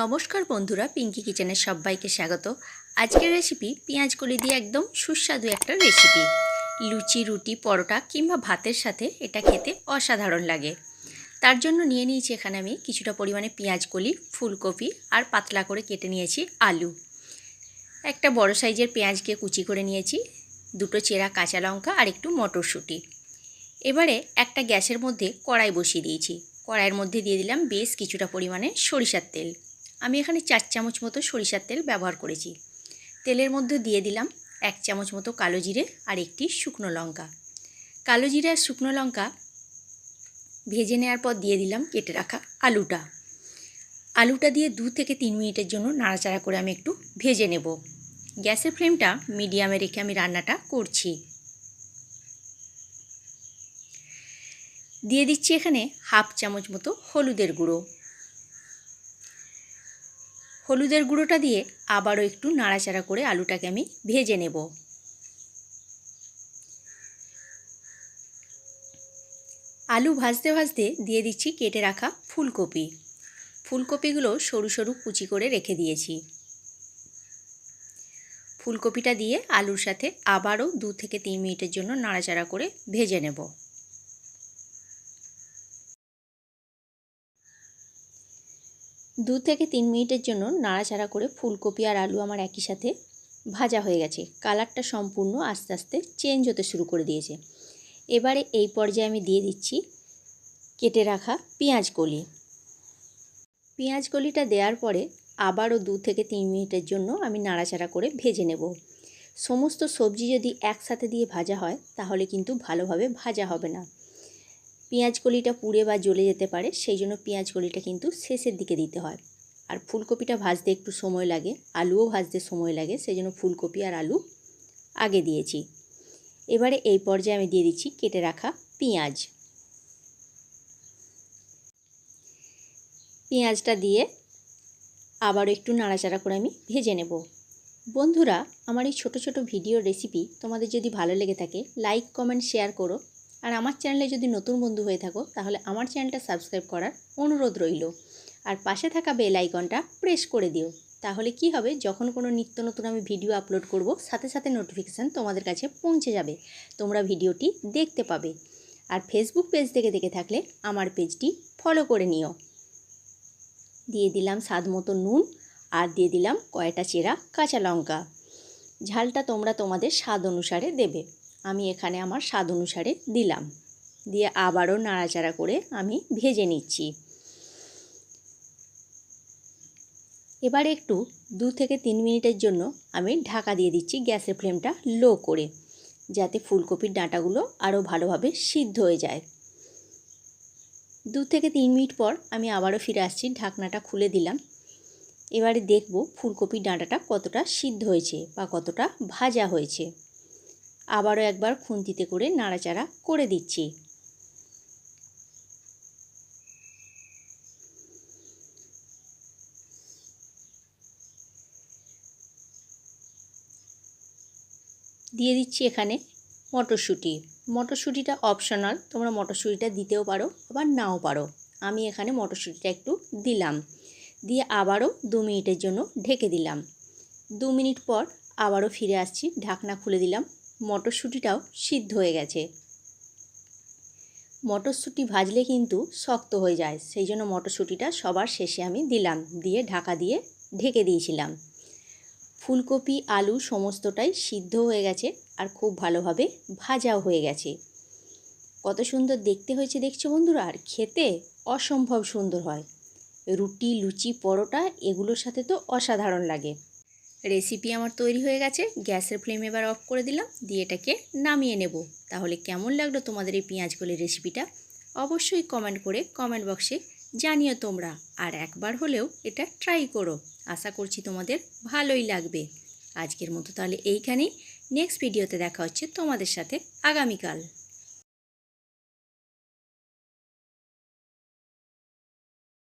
নমস্কার বন্ধুরা পিঙ্কি কিচেনের সবাইকে স্বাগত। আজকের রেসিপি পেঁয়াজ কলি দিয়ে একদম সুস্বাদু একটা রেসিপি লুচি, রুটি, পরোটা কিংবা ভাতের সাথে এটা খেতে অসাধারণ লাগে। তার জন্য নিয়ে নিয়েছি এখানে আমি কিছুটা পরিমাণে পেঁয়াজ কলি ফুলকপি আর পাতলা করে কেটে নিয়েছি আলু। একটা বড় সাইজের পেঁয়াজকে কুচি করে নিয়েছি, দুটো চেরা কাঁচা লঙ্কা আর একটু মটরশুঁটি। এবারে একটা গ্যাসের মধ্যে কড়াই বসিয়ে দিয়েছি। কড়াইয়ের মধ্যে দিয়ে দিলাম বেশ কিছুটা পরিমাণে সরিষার তেল। আমি এখানে চার চামচ মতো সরিষার তেল ব্যবহার করেছি। তেলের মধ্যে দিয়ে দিলাম এক চামচ মতো কালো জিরে আর একটি শুকনো লঙ্কা। কালো জিরে আর শুকনো লঙ্কা ভেজে নেওয়ার পর দিয়ে দিলাম কেটে রাখা আলুটা। আলুটা দিয়ে দু থেকে তিন মিনিটের জন্য নাড়াচাড়া করে আমি একটু ভেজে নেব। গ্যাসের ফ্লেমটা মিডিয়ামে রেখে আমি রান্নাটা করছি। দিয়ে দিচ্ছি এখানে হাফ চামচ মতো হলুদের গুঁড়ো। হলুদের গুঁড়োটা দিয়ে আবারও একটু নাড়াচাড়া করে আলুটাকে আমি ভেজে নেব। আলু ভাজতে ভাজতে দিয়ে দিচ্ছি কেটে রাখা ফুলকপি। ফুলকপিগুলো সরু সরু কুচি করে রেখে দিয়েছি। ফুলকপিটা দিয়ে আলুর সাথে আবারও দু থেকে তিন মিনিটের জন্য নাড়াচাড়া করে ভেজে নেব। দু থেকে তিন মিনিটের জন্য নাড়াচাড়া করে ফুলকপি আর আলু আমার একই সাথে ভাজা হয়ে গেছে। কালারটা সম্পূর্ণ আস্তে আস্তে চেঞ্জ হতে শুরু করে দিয়েছে। এবারে এই পর্যায়ে আমি দিয়ে দিচ্ছি কেটে রাখা পেঁয়াজ কলি। পেঁয়াজ কলিটা দেওয়ার পরে আবারও দু থেকে তিন মিনিটের জন্য আমি নাড়াচাড়া করে ভেজে নেব। সমস্ত সবজি যদি একসাথে দিয়ে ভাজা হয়, তাহলে কিন্তু ভালোভাবে ভাজা হবে না। পেঁয়াজ কলিটা পুড়ে বা জ্বলে যেতে পারে, সেই জন্য পেঁয়াজ কলিটা কিন্তু শেষের দিকে দিতে হয়। আর ফুলকপিটা ভাজতে একটু সময় লাগে, আলুও ভাজতে সময় লাগে, সেই জন্য ফুলকপি আর আলু আগে দিয়েছি। এবারে এই পর্যায়ে আমি দিয়ে দিচ্ছি কেটে রাখা পেঁয়াজ। পেঁয়াজটা দিয়ে আবার একটু নাড়াচাড়া করে আমি ভেজে নেব। বন্ধুরা, আমার এই ছোটো ছোটো ভিডিও রেসিপি তোমাদের যদি ভালো লেগে থাকে লাইক কমেন্ট শেয়ার করো। আর আমার চ্যানেলে যদি নতুন বন্ধু হয়ে থাকো, তাহলে আমার চ্যানেলটা সাবস্ক্রাইব করার অনুরোধ রইল। আর পাশে থাকা বেল আইকনটা প্রেস করে দিও। তাহলে কি হবে, যখন কোনো নিত্য নতুন আমি ভিডিও আপলোড করব, সাথে সাথে নোটিফিকেশান তোমাদের কাছে পৌঁছে যাবে। তোমরা ভিডিওটি দেখতে পাবে। আর ফেসবুক পেজ থেকে দেখে থাকলে আমার পেজটি ফলো করে নিও। দিয়ে দিলাম স্বাদ মতো নুন আর দিয়ে দিলাম কয়টা চেরা কাঁচা লঙ্কা। ঝালটা তোমরা তোমাদের স্বাদ অনুসারে দেবে। আমি এখানে আমার স্বাদ অনুসারে দিলাম। দিয়ে আবারও নাড়াচাড়া করে আমি ভেজে নিচ্ছি। এবার একটু দু থেকে তিন মিনিটের জন্য আমি ঢাকা দিয়ে দিচ্ছি গ্যাসের ফ্লেমটা লো করে, যাতে ফুলকপির ডাঁটাগুলো আরও ভালোভাবে সিদ্ধ হয়ে যায়। দু থেকে তিন মিনিট পর আমি আবারও ফিরে আসছি, ঢাকনাটা খুলে দিলাম। এবারে দেখব ফুলকপির ডাঁটাটা কতটা সিদ্ধ হয়েছে বা কতটা ভাজা হয়েছে। আবারও একবার খুন্তিতে করে নাড়াচাড়া করে দিচ্ছি। দিয়ে দিচ্ছি এখানে মটরশুঁটি। মটরশুঁটিটা অপশনাল তোমরা মটরশুঁটিটা দিতেও পারো, আবার নাও পারো। আমি এখানে মটরশুঁটিটা একটু দিলাম। দিয়ে আবারও দু মিনিটের জন্য ঢেকে দিলাম। দু মিনিট পর আবারও ফিরে আসছি, ঢাকনা খুলে দিলাম। মটরশুঁটিটাও সিদ্ধ হয়ে গেছে। মটরশুঁটি ভাজলে কিন্তু শক্ত হয়ে যায়, সেই জন্য মটরশুঁটিটা সবার শেষে আমি দিলাম, দিয়ে ঢাকা দিয়ে ঢেকে দিয়েছিলাম। ফুলকপি, আলু সমস্তটাই সিদ্ধ হয়ে গেছে আর খুব ভালোভাবে ভাজাও হয়ে গেছে। কত সুন্দর দেখতে হয়েছে দেখছ বন্ধুরা, আর খেতে অসম্ভব সুন্দর হয়। রুটি, লুচি, পরোটা, এগুলোর সাথে তো অসাধারণ লাগে। রেসিপি আমার তৈরি হয়ে গেছে। গ্যাসের ফ্লেম এবার অফ করে দিলাম, দিয়ে এটাকে নামিয়ে নেব। তাহলে কেমন লাগল তোমাদের এই পেঁয়াজগুলির রেসিপিটা অবশ্যই কমেন্ট করে কমেন্ট বক্সে জানিও তোমরা। আর একবার হলেও এটা ট্রাই করো। আশা করছি তোমাদের ভালোই লাগবে। আজকের মতো তাহলে এইখানেই। নেক্সট ভিডিওতে দেখা হচ্ছে তোমাদের সাথে। আগামীকাল।